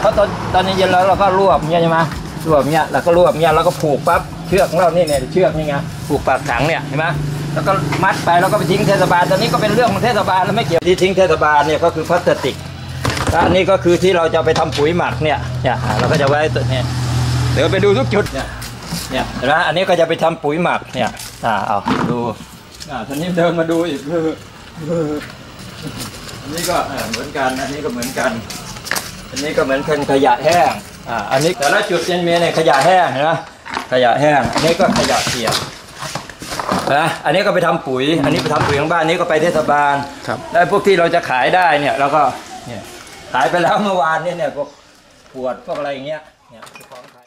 เพราะตอนตอนเย็นๆแล้วเราก็รวบเงี้ยใช่ไหมรวบเงี้ยแล้วก็รวบเงี้ยแล้วก็ผูกปั๊บเชือกของเรานี่เนี่ยเชือกนี่ไงผูกปากถังเนี่ยเห็นไหมแล้วก็มัดไปแล้วก็ไปทิ้งเทศบาลตอนนี้ก็เป็นเรื่องของเทศบาลแล้วไม่เกี่ยวที่ทิ้งเทศบาลเนี่ยก็คือพลาสติกอันนี้ก็คือที่เราจะไปทำปุ๋ยหมักเนี่ยเนี่ยเราก็จะไว้ตัวเนี่ยเดี๋ยวไปดูทุกจุดเนี่ยเนี่ยนไหมอันนี้ก็จะไปทำปุ๋ยหมักเนี่ยอ่าเอาดูอ่าทีนี้เดินมาดูอีกอันนี้ก็เหมือนกันอันนี้ก็เหมือนกัน อันนี้ก็เหมือนเป็นขยะแห้ง อ่า อันนี้แต่ละจุดจะมีเนี่ยขยะแห้งเห็นไหมขยะแห้ง อันนี้ก็ขยะเปียกนะอันนี้ก็ไปทำปุ๋ย อันนี้ไปทำปุ๋ยของบ้านอันนี้ก็ไปเทศบาลครับแล้วพวกที่เราจะขายได้เนี่ยเราก็เนี่ยขายไปแล้วเมื่อวานเนี่ยเนี่ยพวกขวดพวกอะไรอย่างเงี้ยเนี่ยของขาย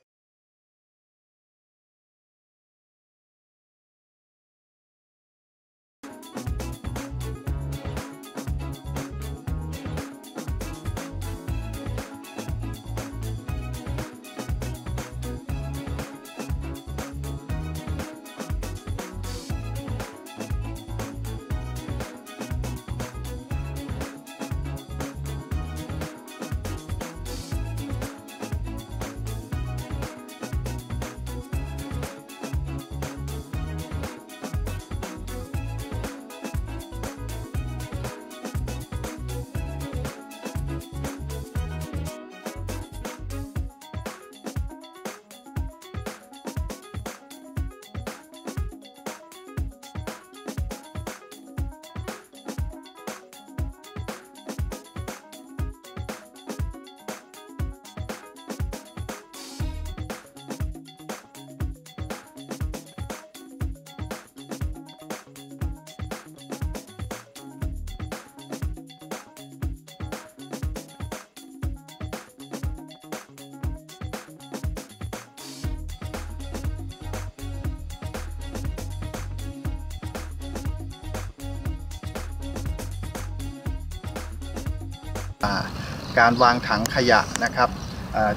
การวางถังขยะนะครับ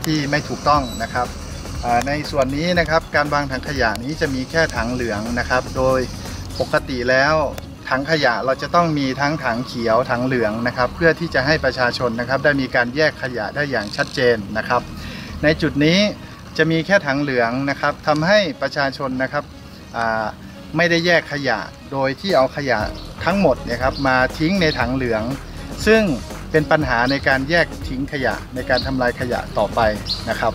ที่ไม่ถูกต้องนะครับในส่วนนี้นะครับการวางถังขยะนี้จะมีแค่ถังเหลืองนะครับ โดยปกติแล้วถังขยะเราจะต้องมีทั้งถังเขียวถังเหลืองนะครับ เพื่อที่จะให้ประชาชนนะครับ ได้มีการแยกขยะได้อย่างชัดเจนนะครับ ในจุดนี้จะมีแค่ถังเหลืองนะครับทำให้ประชาชนนะครับไม่ได้แยกขยะ โดยที่เอาขยะทั้งหมดนยครับมาทิ้งในถังเหลือง ซึ่ง เป็นปัญหาในการแยกทิ้งขยะในการทำลายขยะต่อไปนะครับ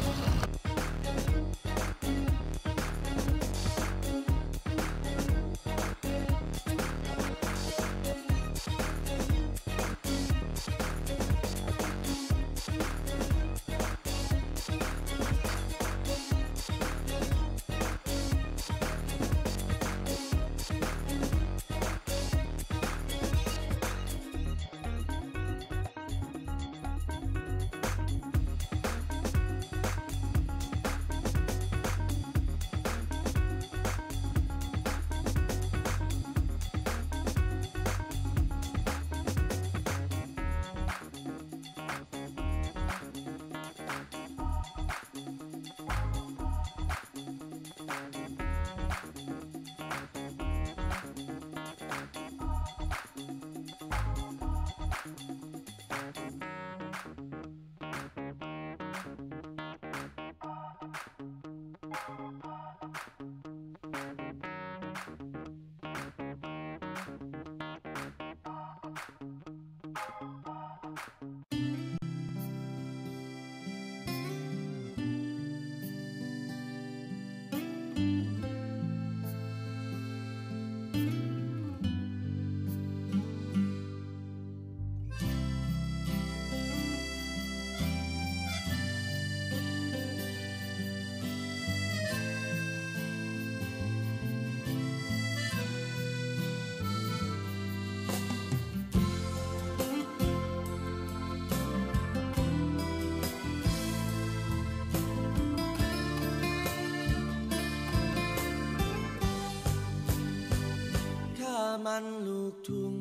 ข้ ทุ่ง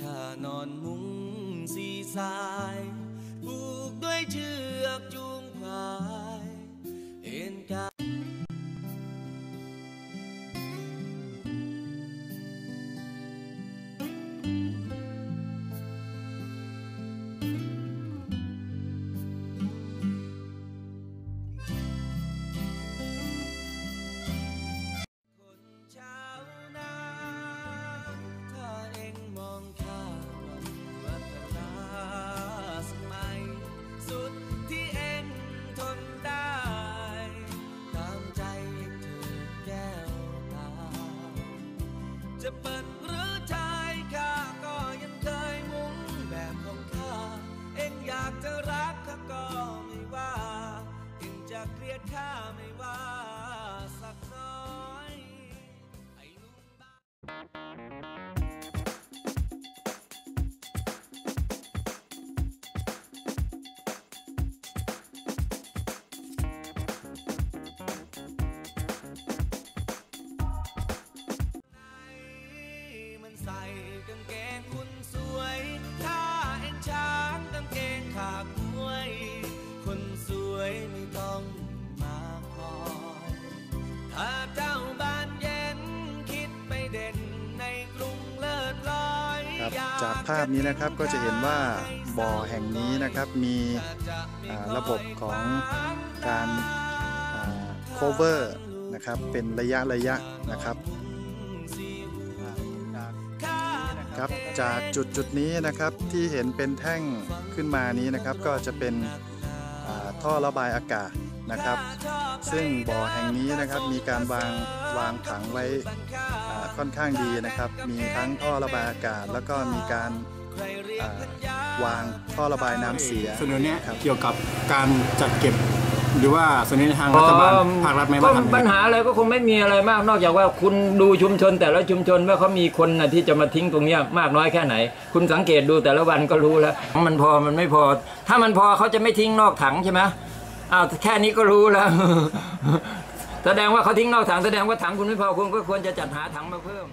ข้านอนมุงสีสาย ม จากภาพนี้นะครับก็จะเห็นว่าบ่อแห่งนี้นะครับมีระบบของการ cover นะครับเป็นระยะระยะนะครับครับจากจุดจุดนี้นะครับที่เห็นเป็นแท่งขึ้นมานี้นะครับ ก็จะเป็นท่อระบายอากาศ นะครับ ซึ่งบ่อแห่งนี้นะครับมีการวางวางถังไว้อ่าค่อนข้างดีนะครับ มีทั้งท่อระบายอากาศ แล้วก็มีการอ่าวางท่อระบายน้ำเสียเสนอเนี้ยครับเกี่ยวกับการจัดเก็บหรือว่าเสนอทางรัฐบาลภาครัฐไหมว่าทำยังปัญไงหาอะไรก็คงไม่มีอะไรมาก นอกจากว่าคุณดูชุมชน แต่ละชุมชนว่าเขามีคนนะที่จะมาทิ้งตรงเนี้ยมากน้อยแค่ไหน คุณสังเกตดูแต่ละวันก็รู้แล้ว มันพอมันไม่พอ ถ้ามันพอเขาจะไม่ทิ้งนอกถังใช่ไหม อ้าวแค่นี้ก็รู้แล้ว แสดงว่าเขาทิ้งนอกถังแสดงว่าถังคุณไม่พอคุณก็ควรจะจัดหาถังมาเพิ่ม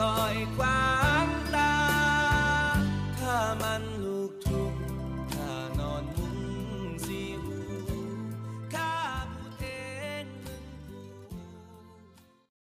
คอยคว้า